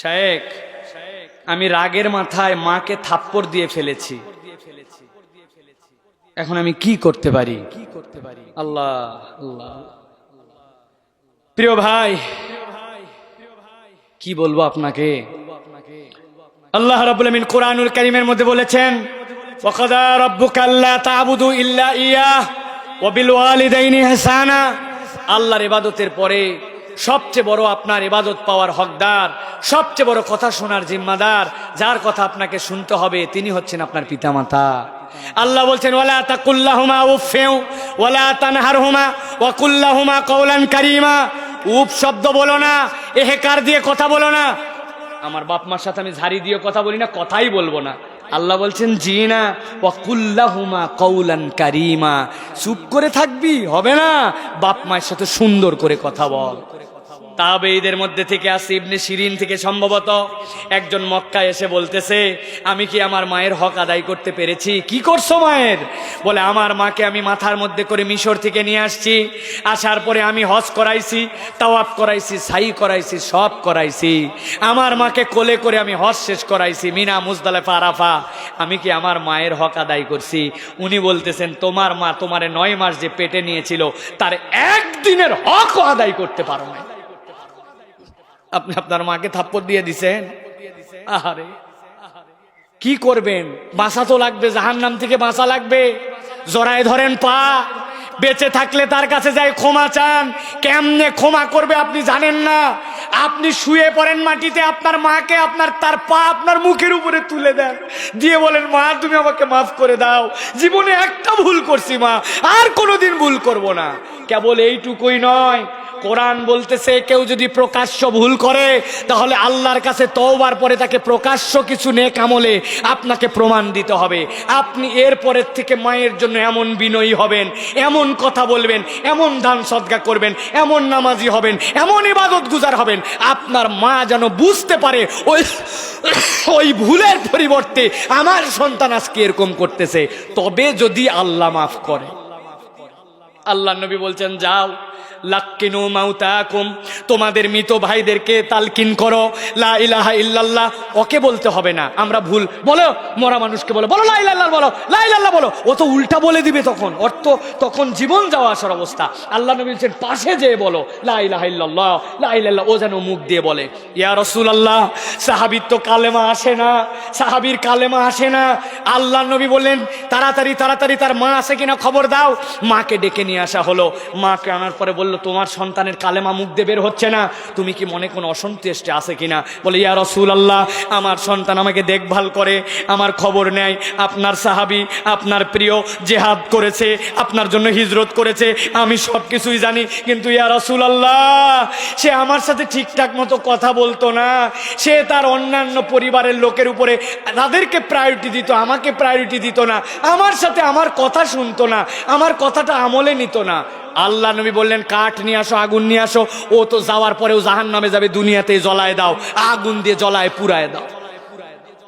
শায়েক আমি রাগের মাথায় মাকে থাপ্পড় দিয়ে ফেলেছি। এখন আমি কি করতে পারি? কি করতে পারি আল্লাহ আল্লাহ। প্রিয় ভাই, কি বলব আপনাকে? আল্লাহ রাব্বুল আমিন কোরআনুল কারীমের মধ্যে বলেছেন, ওয়াকাদা রাব্বুকা আল্লা তা'বুদু ইল্লা ইয়াহ ওয়া বিল ওয়ালিদাইনি ইহসানা। আল্লাহর ইবাদতের পরে সবচেয়ে বড় আপনার ইবাদত পাওয়ার হকদার, সবচেয়ে বড় কথা শোনার জিম্মাদার, যার কথা আপনাকে শুনতে হবে, তিনি হচ্ছেন আপনার পিতামাতা। আল্লাহ বলছেন ওয়া কুল্লাহুমা কওলান কারীমা। উপ শব্দ বলো না, এহেকার দিয়ে কথা বলো না। আমার বাপ মার সাথে আমি ঝাড়ি দিয়ে কথা বলি না, কথাই বলব না। আল্লাহ বলছেন জি না ওয়াকুল্লাহুমা কৌলান কারিমা। চুপ করে থাকবি, হবে না? বাপ মায়ের সাথে সুন্দর করে কথা বল। তাবেইদের মধ্যে থেকে আসি ইবনে শিরিন থেকে সম্ভবত। একজন মক্কা এসে বলতেছে, আমি কি আমার মায়ের হক আদায় করতে পেরেছি? কি করছ মায়ের? বলে, আমার মাকে আমি মাথার মধ্যে করে মিশর থেকে নিয়ে আসছি। আসার পরে আমি হজ করাইছি, তাওয়াফ করাইছি, সাই করাইছি, সব করাইছি। আমার মাকে কোলে করে আমি হজ শেষ করাইছি, মিনা, মুজদালেফা, আরাফা। আমি কি আমার মায়ের হক আদায় করছি? উনি বলতেছেন, তোমার মা তোমারে নয় মাস যে পেটে নিয়েছিল, তার একদিনের হকও আদায় করতে পারো না আপনি আপনার মাকে থাপ্পড় দিয়ে দিছেন? আহারে। কি করবেন? বাঁচা তো লাগবে জাহান নাম থেকে বাঁচা লাগবে। জড়ায় ধরেন পা, বেঁচে থাকলে তার কাছে যাই ক্ষমা চান। কেমনে ক্ষমা করবে আপনি জানেন না। আপনি শুয়ে পড়েন মাটিতে, আপনার মাকে, আপনার তার পা আপনার মুখের উপরে তুলে দেন। দিয়ে বলেন, মা, তুমি আমাকে মাফ করে দাও। জীবনে একটা ভুল করছি, মা। আর কোনোদিন ভুল করব না। কেবল এইটুকুই নয় কোরআন বলতেছে, কেউ যদি প্রকাশ্য ভুল করে, তাহলে আল্লাহর কাছে তওবার পরে তাকে প্রকাশ্য কিছু নেক আমলে আপনাকে প্রমাণ দিতে হবে। আপনি এর পরের থেকে মায়ের জন্য এমন বিনয়ী হবেন, এমন কথা বলবেন, এমন দান সদগা করবেন, এমন নামাজি হবেন, এমন ইবাদত গুজার হবেন, আপনার মা যেন বুঝতে পারে, ওই ওই ভুলের পরিবর্তে আমার সন্তান আজকে এরকম করতেছে। তবে যদি আল্লাহ মাফ করে। আল্লাহ নবী বলছেন, যাও লাক্কিনু মাউতাকুম। তোমাদের মৃত ভাইদেরকে তালকিন করো। লা ইলাহা ইল্লাল্লাহ। ওকে বলতে হবে না। আমরা ভুল। বলো, মরা মানুষকে বলো। বলো, লা ইলাল্লাহ বলো। লা ইলাল্লাহ বলো। ও তো উল্টা বলে দিবে তখন। তো তখন জীবন যাওয়া আসার অবস্থা। আল্লাহ নবী বলছেন, পাশে যেয়ে বলো। লা ইলাহা ইল্লাল্লাহ। লা ইলাল্লাহ ও যেন মুখ দিয়ে বলে। ইয়া রাসূলুল্লাহ, সাহাবীর তো কালেমা আসে না। সাহাবীর কালেমা আসে না। আল্লাহ নবী বললেন, তাড়াতাড়ি তাড়াতাড়ি, তার মা আছে কিনা খবর দাও। মাকে ডেকে নিয়ে আসা হলো। মাকে আনার পরে বলল, তোমার সন্তানের কালেমা মুখ দিয়ে বের হচ্ছে না। তুমি কি মনে কোনো অসন্তুষ্টে আছে কিনা? বলে, ইয়া রসুল আল্লাহ আমার সন্তান আমাকে দেখভাল করে, আমার খবর নেয়। আপনার সাহাবি, আপনার প্রিয় জেহাদ করেছে, আপনার জন্য হিজরত করেছে। আমি সব কিছুই জানি, কিন্তু ইয়া রসুল আল্লাহ সে আমার সাথে ঠিকঠাক মতো কথা বলতো না। সে তার অন্যান্য পরিবারের লোকের উপরে তাদেরকে প্রায়োরিটি দিত, আমাকে প্রায়োরিটি দিত না। আমার সাথে আমার কথা শুনতো না, আমার কথাটা আমলে নিত না। আল্লাহ নবী বললেন, কাঠ নিয়ে আসো, আগুন নিয়ে আসো, ও তো যাওয়ার পরেও জাহান নামে যাবে, দুনিয়াতে জ্বলায় দাও, আগুন দিয়ে জ্বলায় পুরায় দাও।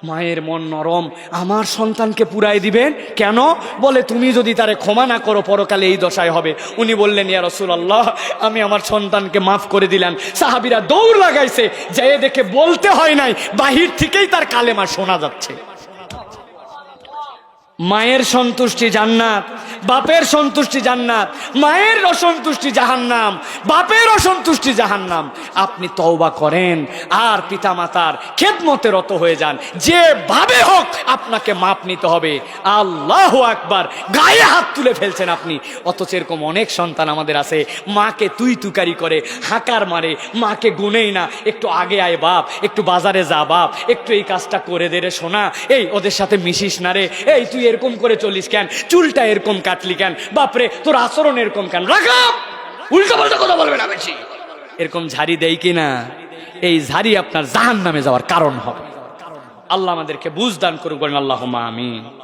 মায়ের মন নরম, আমার সন্তানকে পুরাই দিবেন? কেন? বলে, তুমি যদি তারে ক্ষমা না করো, পরকালে এই দশায় হবে। উনি বললেন, ইয়া রসুল্লাহ আমি আমার সন্তানকে মাফ করে দিলাম। সাহাবিরা দৌড় লাগাইছে যে দেখে বলতে হয় নাই, বাহির থেকেই তার কালেমা শোনা যাচ্ছে। মায়ের সন্তুষ্টি জান্নাত বাপের সন্তুষ্টি জান্নাত, মায়ের অসন্তুষ্টি জাহান্নাম, বাপের অসন্তুষ্টি জাহান্নাম। আপনি তওবা করেন আর পিতামাতার খেদমতে রত হয়ে যান। যেভাবে হোক আপনাকে মাপ নিতে হবে। আল্লাহ আকবার, গায়ে হাত তুলে ফেলছেন আপনি। অথচ এরকম অনেক সন্তান আমাদের আছে, মাকে তুই তুকারি করে, হাঁকার মারে, মাকে গুনেই না। একটু আগে আয় বাপ, একটু বাজারে যা বাপ, একটু এই কাজটা করে দে রে শোনা এই, ওদের সাথে মিশিস না রে। এই, তুই এরকম করে চলিস কেন? চুলটা এরকম কাটলি কেন? বাপরে, তোর আচরণ এরকম কেন? রাখাম উল্টো পাল্টা কথা বলবে না বেশি। এরকম ঝাড়ি দেয় কিনা? এই ঝাড়ি আপনার জাহান নামে যাওয়ার কারণ হবে। আল্লাহ আমাদেরকে বুঝ দান করুক, বলেন আল্লাহ আমিন।